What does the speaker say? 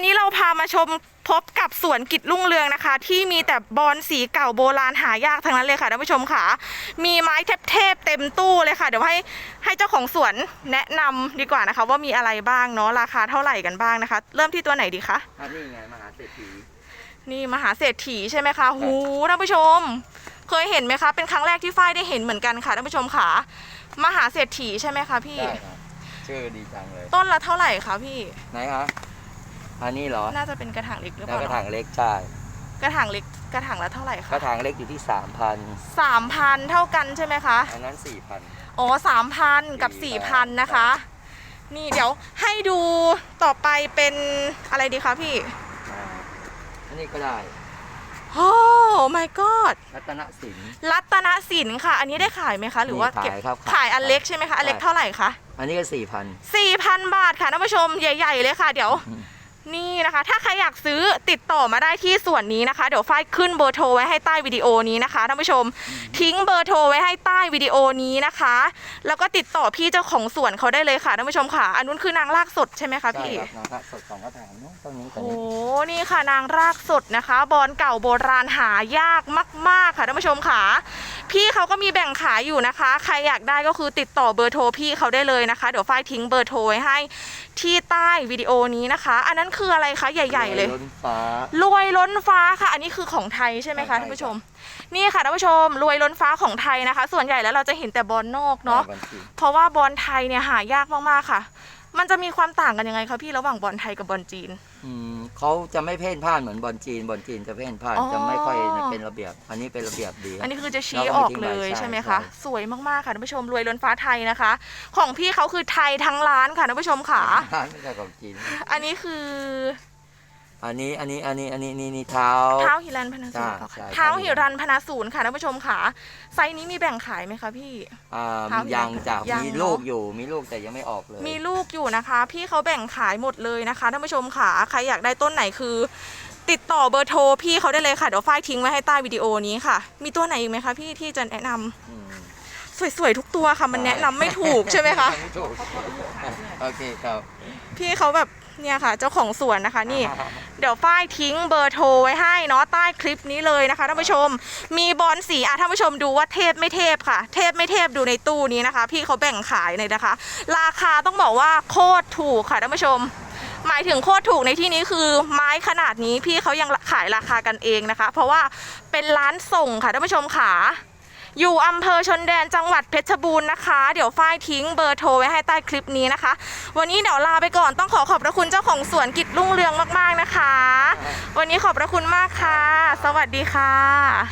วันนี้เราพามาชมพบกับสวนกิจรุ่งเรืองนะคะ ที่มีแต่บอนสีเก่าโบราณหายากทั้งนั้นเลยค่ะท่านผู้ชมค่ะ มีไม้เทพๆเต็มตู้เลยค่ะ เดี๋ยวให้ให้เจ้าของสวนแนะนำดีกว่านะคะ ว่ามีอะไรบ้างเนาะราคาเท่าไหร่กันบ้างนะคะ เริ่มที่ตัวไหนดีคะอันนี้ไงมหาเศรษฐีนี่มหาเศรษฐีใช่ไหมคะหูท่านผู้ชม เคยเห็นไหมคะ เป็นครั้งแรกที่ฝ้ายได้เห็นเหมือนกันค่ะท่านผู้ชมค่ะ มหาเศรษฐีใช่ไหมคะพี่ใช่ครับชื่อดีจังเลย ต้นละเท่าไหร่คะพี่ไหนคะ อันนี้เหรอน่าจะเป็นกระถางเล็กหรือเปแล้วล่ากระเนถาอะงเล็กใช่กระถางเล็กกระถางละเท่าไหร่กคะระถางเล็กอยู่ที่สามพันสามพันเท่ากันใช่ไหมคะ อันนั้นสี่พัน อ๋อสามพันกับสี่พันนะคะ นี่เดี๋ยวให้ดูต่อไปเป็นอะไรดีคะพี่ อันนี้ก็ได้โอ้ my god รัตนสิน รัตนสินค่ะ อันนี้ได้ขายไหมคะ หรือว่าเก็บขายครับขายอันเล็กใช่ไหมคะ อันเล็กใช่ เท่าไหร่คะ อันนี้ก็สี่พัน 4,000 บาทค่ะท่านผู้ชมใหญ่ ๆ เลยค่ะ เดี๋ยว อืม นี่นะคะ ถ้าใครอยากซื้อติดต่อมาได้ที่ส่วนนี้นะคะ เดี๋ยวฝ้ายขึ้นเบอร์โทรไว้ให้ใต้วิดีโอนี้นะคะท่านผู้ชม ทิ้งเบอร์โทรไว้ให้ใต้วิดีโอนี้นะคะ แล้วก็ติดต่อพี่เจ้าของสวนเขาได้เลยค่ะท่านผู้ชมค่ะ อันนู้นคือนางรากสดใช่ไหมคะใช่พี่ครับนะครับสดสองกระถางเนอะต้นนี้ต้นโอ้นี้นี่ค่ะนางรากสดนะคะ บอลเก่าโบราณหายากมาก ๆ ค่ะท่านผู้ชมค่ะ พี่เขาก็มีแบ่งขายอยู่นะคะ ใครอยากได้ก็คือติดต่อเบอร์โทรพี่เขาได้เลยนะคะ เดี๋ยวฝ้ายทิ้งเบอร์โทรไว้ให้ที่ใต้วิดีโอนี้นะคะ อันนั้นคืออะไรคะใหญ่ ๆ เลย ล้นฟ้ารวยล้นฟ้าค่ะ อันนี้คือของไทยใช่ไหมคะใช่ท่านผู้ชม นี่ค่ะท่านผู้ชม รวยล้นฟ้าของไทยนะคะ ส่วนใหญ่แล้วเราจะเห็นแต่บอลนอกเนาะบัญชีเพราะว่าบอลไทยเนี่ยหายากมาก ๆ ค่ะ มันจะมีความต่างกันยังไงคะพี่ระหว่างบอลไทยกับบอลจีน อืมเขาจะไม่เพ่นพ่านเหมือนบอลจีนบอลจีนจะเพ่นพ่านอ๋อ จะไม่ค่อยเป็นระเบียบ อันนี้เป็นระเบียบดีอันนี้คือจะชี้เราอก็อกไม่ทิ้งเลยใบใช่ใช่ไหมคะใช่สวยมากๆค่ะท่านผู้ชมรวยล้นฟ้าไทยนะคะ ของพี่เขาคือไทยทั้งร้านค่ะท่านผู้ชมค่ะ ไม่ใช่ของจีนอันนี้คือ อันนี้อันนี้อันนี้อันนี้นี่นี่เท้า เท้าหิรันพนาศูนย์ใช่เหรอคะใช่ เท้าหิรันพนาศูนย์ค่ะท่านผู้ชมค่ะ ไซส์นี้มีแบ่งขายไหมคะพี่ อ่าเท้ายังจากยังมีเนอะ ลูกอยู่มีลูกแต่ยังไม่ออกเลย มีลูกอยู่นะคะ พี่เขาแบ่งขายหมดเลยนะคะท่านผู้ชมค่ะ ใครอยากได้ต้นไหนคือ ติดต่อเบอร์โทรพี่เขาได้เลยค่ะ เดี๋ยวฝ้ายทิ้งไว้ให้ใต้วิดีโอนี้ค่ะ มีตัวไหนอีกไหมคะพี่ที่จะแนะนำอืมสวยๆทุกตัวค่ะ มันแนะนำไม่ถูกใช่ไหมคะ ไม่ถูกโอเคครับ พี่เขาแบบ เนี่ยค่ะ เจ้าของสวนนะคะนี่ เดี๋ยวฝ้ายทิ้งเบอร์โทรไว้ให้เนาะใต้คลิปนี้เลยนะคะท่านผู้ชม มีบอลสีอะท่านผู้ชมดูว่าเทพไม่เทพค่ะ เทพไม่เทพดูในตู้นี้นะคะ พี่เขาแบ่งขายเลยนะคะ ราคาต้องบอกว่าโคตรถูกค่ะท่านผู้ชม หมายถึงโคตรถูกในที่นี้คือไม้ขนาดนี้พี่เขายังขายราคากันเองนะคะ เพราะว่าเป็นร้านส่งค่ะท่านผู้ชมค่ะ อยู่อำเภอชนแดนจังหวัดเพชรบูรณ์นะคะ เดี๋ยวฝ้ายทิ้งเบอร์โทรไว้ให้ใต้คลิปนี้นะคะ วันนี้เดี๋ยวลาไปก่อนต้องขอขอบพระคุณเจ้าของสวนกิจรุ่งเรืองมากๆนะคะ วันนี้ขอบพระคุณมากค่ะ สวัสดีค่ะ